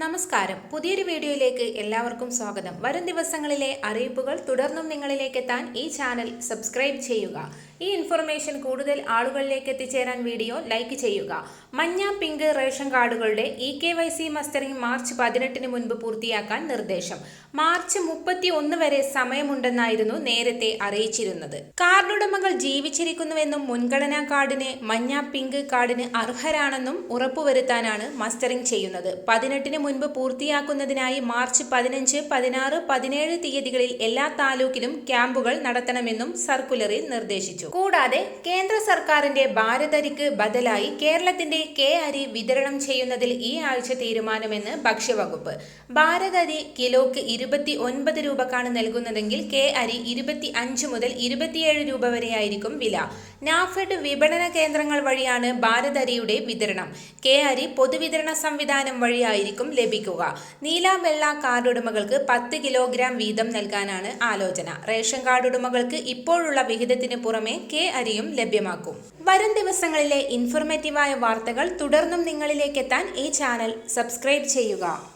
നമസ്കാരം. പുതിയൊരു വീഡിയോയിലേക്ക് എല്ലാവർക്കും സ്വാഗതം. വരും ദിവസങ്ങളിലെ അറിയിപ്പുകൾ തുടർന്നും നിങ്ങളിലേക്ക് എത്താൻ ഈ ചാനൽ സബ്സ്ക്രൈബ് ചെയ്യുക. ഈ ഇൻഫർമേഷൻ കൂടുതൽ ആളുകളിലേക്ക് എത്തിച്ചേരാൻ വീഡിയോ ലൈക്ക് ചെയ്യുക. മഞ്ഞ pink ration കാർഡുകളുടെ E K Y C mustering March പതിനെട്ടിന് മുൻപ് പൂർത്തിയാക്കാൻ നിർദ്ദേശം. മാർച്ച് മുപ്പത്തി ഒന്ന് വരെ സമയമുണ്ടെന്നായിരുന്നു നേരത്തെ അറിയിച്ചിരുന്നത്. കാർഡുടമകൾ ജീവിച്ചിരിക്കുന്നുവെന്നും മുൻഗണനാ കാർഡിന് മഞ്ഞ പിങ്ക് കാർഡിന് അർഹരാണെന്നും ഉറപ്പുവരുത്താനാണ് മസ്റ്ററിംഗ് ചെയ്യുന്നത്. പതിനെട്ടിന് മുൻപ് പൂർത്തിയാക്കുന്നതിനായി മാർച്ച് പതിനഞ്ച് പതിനാറ് പതിനേഴ് തീയതികളിൽ എല്ലാ താലൂക്കിലും ക്യാമ്പുകൾ നടത്തണമെന്നും സർക്കുലറിൽ നിർദ്ദേശിച്ചു. കൂടാതെ കേന്ദ്ര സർക്കാരിന്റെ ഭാരതരിക്ക് ബദലായി കേരളത്തിന്റെ കെ അരി വിതരണം ചെയ്യുന്നതിൽ ഈ ആഴ്ച തീരുമാനമെന്ന് ഭക്ഷ്യവകുപ്പ്. ഭാരതരി കിലോക്ക് ഇരുപത്തി ഒൻപത് രൂപക്കാണ് നൽകുന്നതെങ്കിൽ കെ അരി ഇരുപത്തി അഞ്ച് മുതൽ ഇരുപത്തിയേഴ് രൂപ വരെയായിരിക്കും വില. നാഫെഡ് വിപണന കേന്ദ്രങ്ങൾ വഴിയാണ് ഭാരതരിയുടെ വിതരണം. കെ അരി പൊതുവിതരണ സംവിധാനം വഴിയായിരിക്കും ലഭിക്കുക. നീല വെള്ള കാർഡ് ഉടമകൾക്ക് പത്ത് കിലോഗ്രാം വീതം നൽകാനാണ് ആലോചന. റേഷൻ കാർഡ് ഉടമകൾക്ക് ഇപ്പോഴുള്ള വിഹിതത്തിന് പുറമെ കെ അരിയും ലഭ്യമാക്കും. വരും ദിവസങ്ങളിലെ ഇൻഫോർമേറ്റീവായ വാർത്തകൾ തുടർന്നും നിങ്ങളിലേക്ക് എത്താൻ ഈ ചാനൽ സബ്സ്ക്രൈബ് ചെയ്യുക.